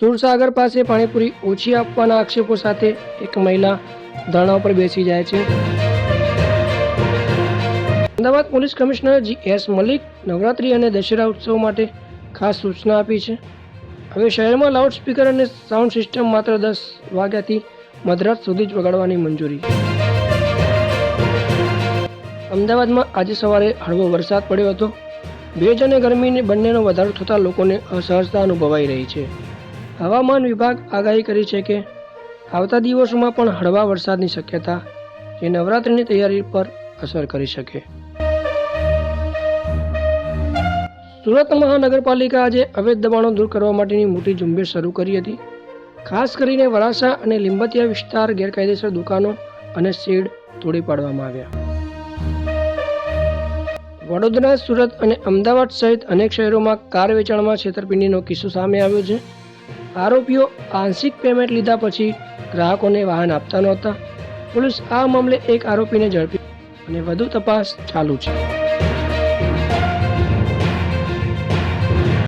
સુરસાગર પાસે પાણીપુરી ઓછી આપવાના આક્ષેપો સાથે એક મહિલા ધરણા પર બેસી જાય છે. Ahmedabad police commissioner G S Malik Navratri અને દશેરા ઉત્સવ માટે ખાસ સૂચના આપી છે. હવે શહેરમાં લાઉડસ્પીકર અને સાઉન્ડ સિસ્ટમ માત્ર દસ વાગ્યાથી મધરાત સુધી જ વગાડવાની મંજૂરી. અમદાવાદમાં આજે સવારે હળવો વરસાદ પડ્યો હતો. ભેજ અને ગરમીને બંનેનો વધારો થતાં લોકોને અસહજતા અનુભવાઈ રહી છે. હવામાન વિભાગ આગાહી કરી છે કે આવતા દિવસોમાં પણ હળવા વરસાદની શક્યતા જે નવરાત્રિની તૈયારી પર અસર કરી શકે. સુરત મહાનગરપાલિકા આજે અવૈધ દબાણો દૂર કરવા માટેની મોટી ઝુંબેશ શરૂ કરી હતી. ખાસ કરીને વરાસા અને લીંબતિયા વિસ્તાર ગેરકાયદેસર દુકાનો અને શેડ તોડી પાડવામાં આવ્યા. વડોદરા, સુરત અને અમદાવાદ સહિત અનેક શહેરોમાં કાર વેચાણમાં છેતરપિંડીનો કિસ્સો સામે આવ્યો છે. આરોપીઓ આંશિક પેમેન્ટ લીધા પછી ગ્રાહકોને વાહન આપતા નહોતા. પોલીસ આ મામલે એક આરોપીને ઝડપી અને વધુ તપાસ ચાલુ છે.